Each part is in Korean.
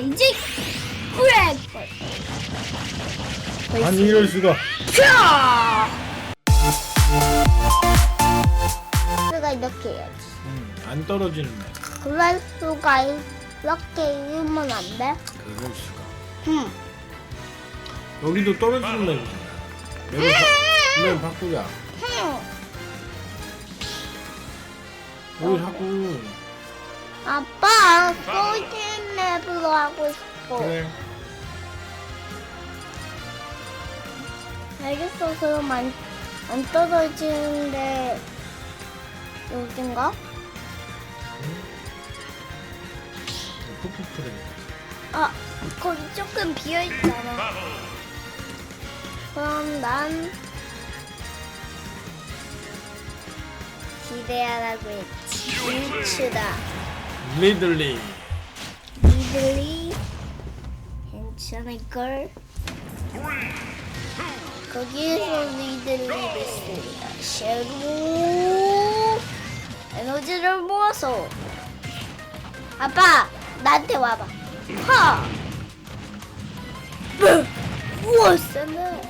이제 그래. 아니 이럴 수가. 수가 이렇게 해야지. 음, 안 떨어지는 애. 그럴 수가 이렇게 이으면 안 돼? 그럴 수가. 응. 여기도 떨어지는 맵이잖아. 맵을 바, 맵 바꾸자. 응. 여기 자꾸 아빠, 소진 랩으로 하고 싶어. 그래. 알겠어, 그럼 안, 안 떨어지는데, 여긴가? 푸푸프레. 아, 거기 조금 비어있잖아. 그럼 난, 기대하라고 했지. 일추다. 리들리. 니들이 괜찮을 걸? 거기에서 니들이 있습니다. 쉐로 에너지를 모아서 아빠 나한테 와봐. 하. 으, 우와 세네.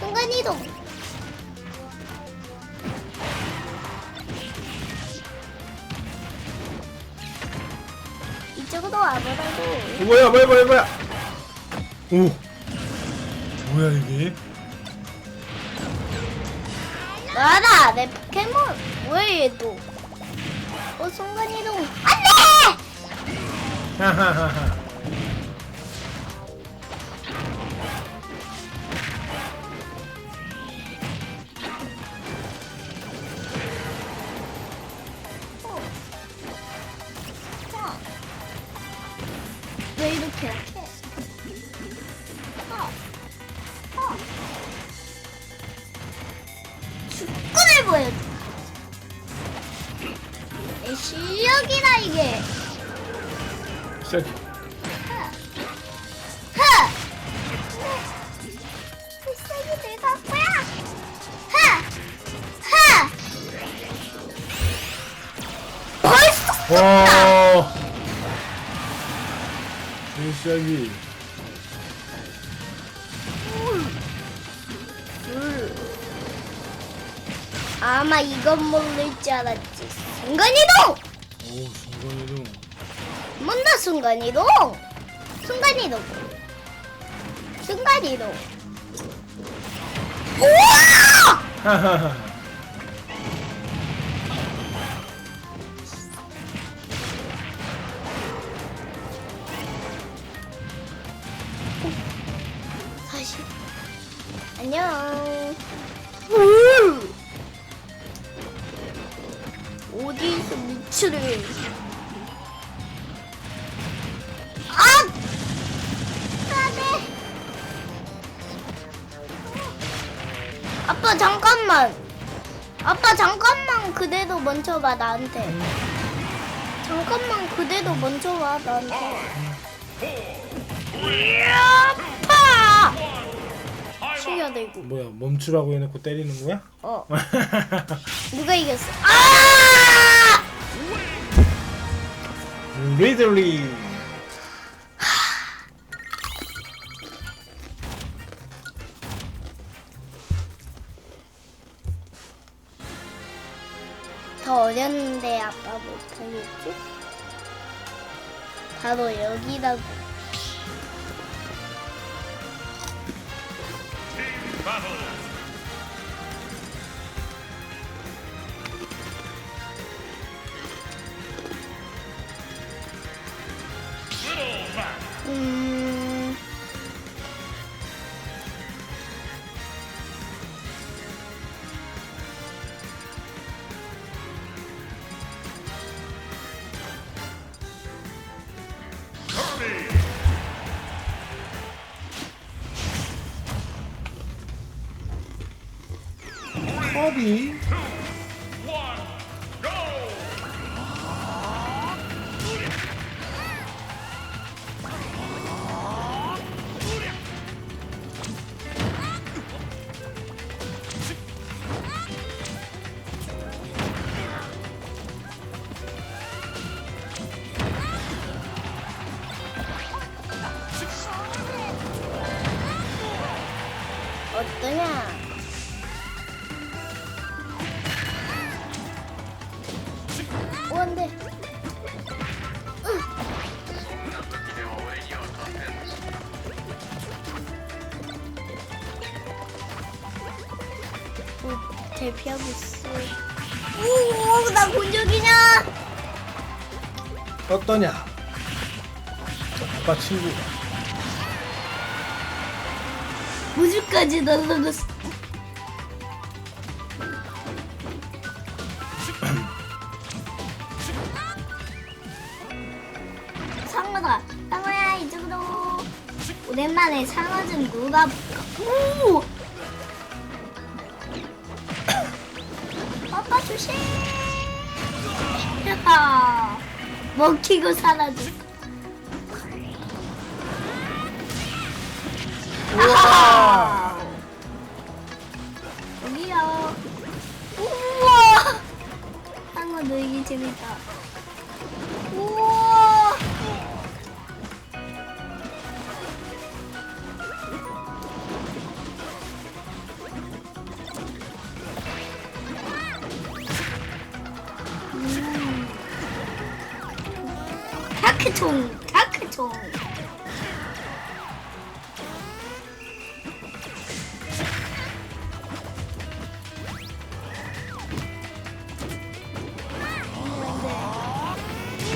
순간 이동. 와보라고. 어, 뭐야 뭐야 뭐야 뭐야. 오. 뭐야 이게? 나다 내 포켓몬 왜 얘도 어 순간이동 안돼 하하하하. 보여줘 내 실력이다 이게 시작. 하! 필살기 내가 거야 하! 하! 벌써 와. 시작이. 아마 이건 모를 줄 알았지. 순간이동! 오 순간이동. 뭔다 순간이동! 순간이동. 순간이동. 우와! 무치를. 아! 안 돼. 아빠 잠깐만. 아빠 잠깐만 그대도 먼저 봐 나한테. 잠깐만 그대도 먼저 와 나한테. 아빠! 신기하다 이거. 뭐야 멈추라고 해놓고 때리는 거야? 어. 누가 이겼어? 아! 리들리. 더 어렸는데 아빠 못하겠지? 바로 여기라고. 음. 허비. 오, 대피하고 있어. 오, 나 본 적이냐? 어떠냐? 아빠 친구. 우주까지 날아갔어. 상어다. 상어야 이쪽으로. 오랜만에 상어 좀 놀아볼까. 오! 조심. 야, 먹히고 사라졌어. 아하! 여기요. 우와! 상어 놀기 재밌다. 우와! 다크총, 다크총.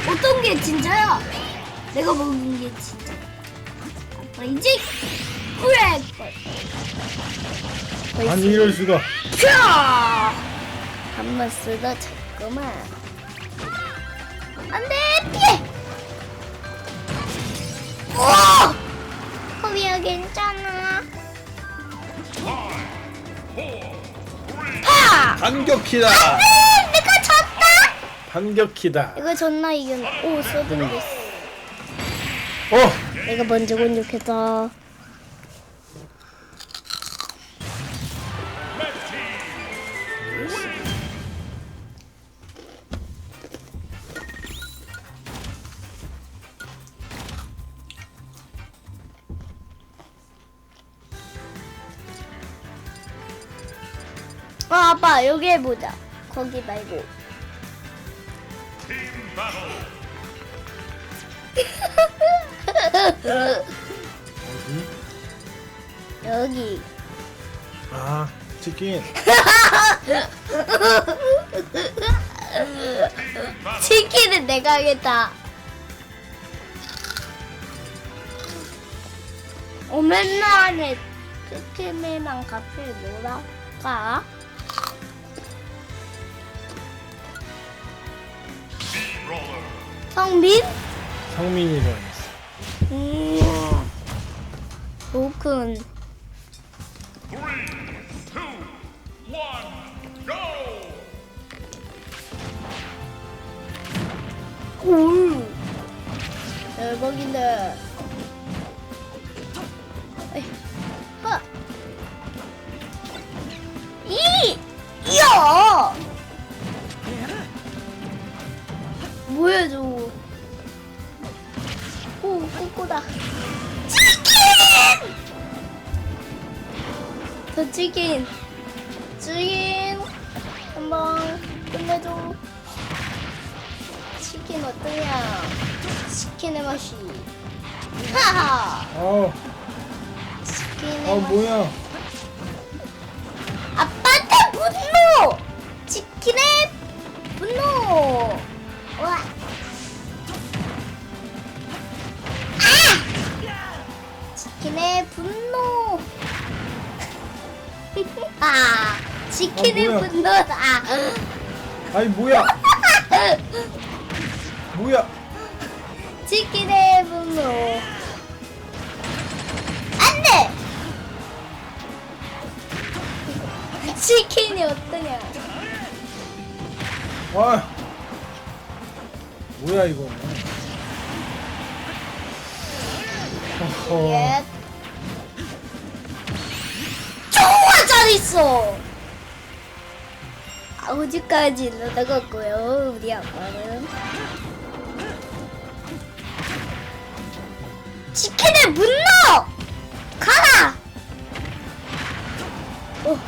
어떤 게 진짜야? 내가 먹은 게 진짜. 아빠 이제 그래. 아니 이럴 수가. 캬! 한번 쓰다 잠깐만. 안돼 피해. 오! 거기야 괜찮아. 파! 반격키다. 네, 내가 졌다. 반격키다. 이거 졌나 이겼나? 오 서든 됐어. 어. 내가 먼저 공격했다. 아, 아빠 여기 해보자. 거기 말고. 어디? 여기. 아 치킨. 치킨은 내가 하겠다. 오랜만에 치킨이랑 같이 놀아가. 성민? 성민이가 있어. 음. 도큰. 올. 대박인데. 에이. 이! 이야! 저거. 오, 꼬꼬다. 치킨! 저 치킨. 치킨. 한번 끝내줘. 치킨 어떠냐? 치킨의 맛이. 하하! 어. 치킨의 어 맛이. 뭐야? 치킨의 아, 뭐야. 분노다! 아니 뭐야? 뭐야? 치킨의 분노! 안 돼! 치킨이 어떠냐? 아. 뭐야 이거? 어허. 예. 좋아 잘 있어. 아버지까지는 나갔고요 우리 아빠는. 치킨을 못 넣어! 가라! 어.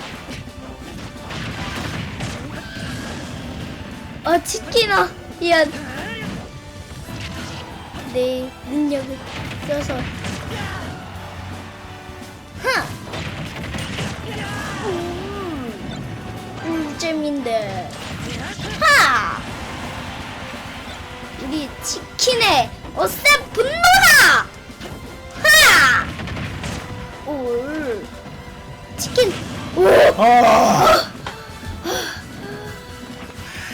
아 치킨아 미안. 내 능력을 써서. 흥! 꿀잼인데. 하! 우리 치킨의 어셉 분노다! 하! 올. 치킨. 오! 아.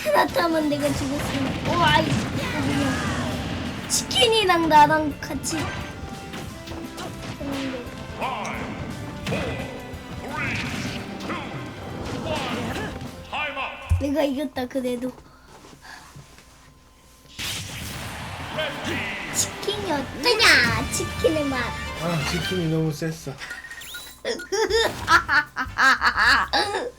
하나타면 내가 이 뭐야. 치킨이랑 나랑 같이 내가 이겼다 그래도. 치킨이 어떠냐 치킨의 맛. 아, 치킨이 너무 셌어.